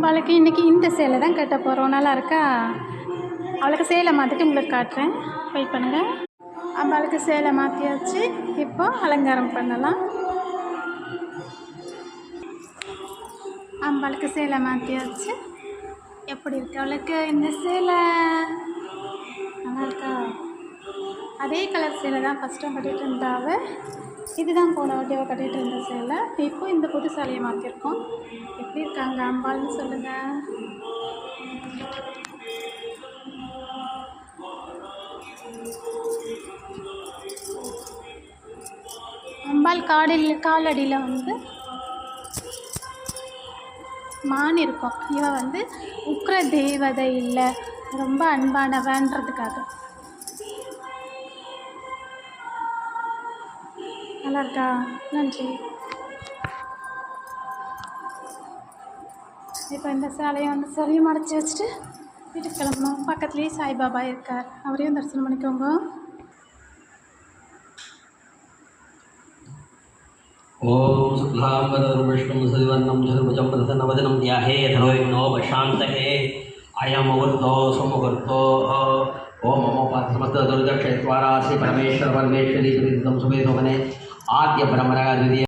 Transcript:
அம்பாளுக்கு இன்றைக்கி இந்த சேலை தான் கட்ட போகிறோம் நல்லா இருக்கா? அவளுக்கு சேலை மாற்றிட்டு உங்களுக்கு காட்டுறேன். வெயிட் பண்ணுங்கள் அம்பாளுக்கு சேலை மாற்றியாச்சு இப்போ அலங்காரம் பண்ணலாம். அம்பாளுக்கு சேலை மாற்றியாச்சு எப்படி இருக்கு அவளுக்கு இந்த சேலை? நல்லா இருக்கா? அதே கலர் சேலை தான் ஃபஸ்ட்டும் கட்டிகிட்டு இருந்தாவ. இதுதான் போன வாட்டியாக கட்டிகிட்டு இருந்த சேலை. இப்போ இந்த புது சேலையை மாற்றிருக்கோம் எப்படி இருக்காங்க அம்பாள்னு சொல்லுங்கள் அம்பாள் காடில் காலடியில் வந்து மான் இருக்கும். இவன் வந்து உக்ர தேவதை இல்லை ரொம்ப அன்பானவன்றதுக்காக. நல்லாயிருக்கா நன்றி. இப்போ இந்த சேலையை வந்து சரியும் மடச்சி வச்சுட்டு வீட்டுக்கு கிளம்பணும். பக்கத்துலேயே சாய்பாபா இருக்கார். அவரையும் தரிசனம் பண்ணிக்கோங்க. ஓம் சுக்லாம்பரம் விஷ்ணு சிவர்ணம் சதுர்புஜம் பிரசன்னவதனம் தியாகே தரோயினோ பஷாந்தகே. அயம் முகூர்த்தோ சுமுகூர்த்தோ ஓம் மமோ பாத் சமஸ்த துர்தக்ஷேத்வாராசி பரமேஸ்வர பரமேஸ்வரி சுமே ஆத்திய பரம்பரா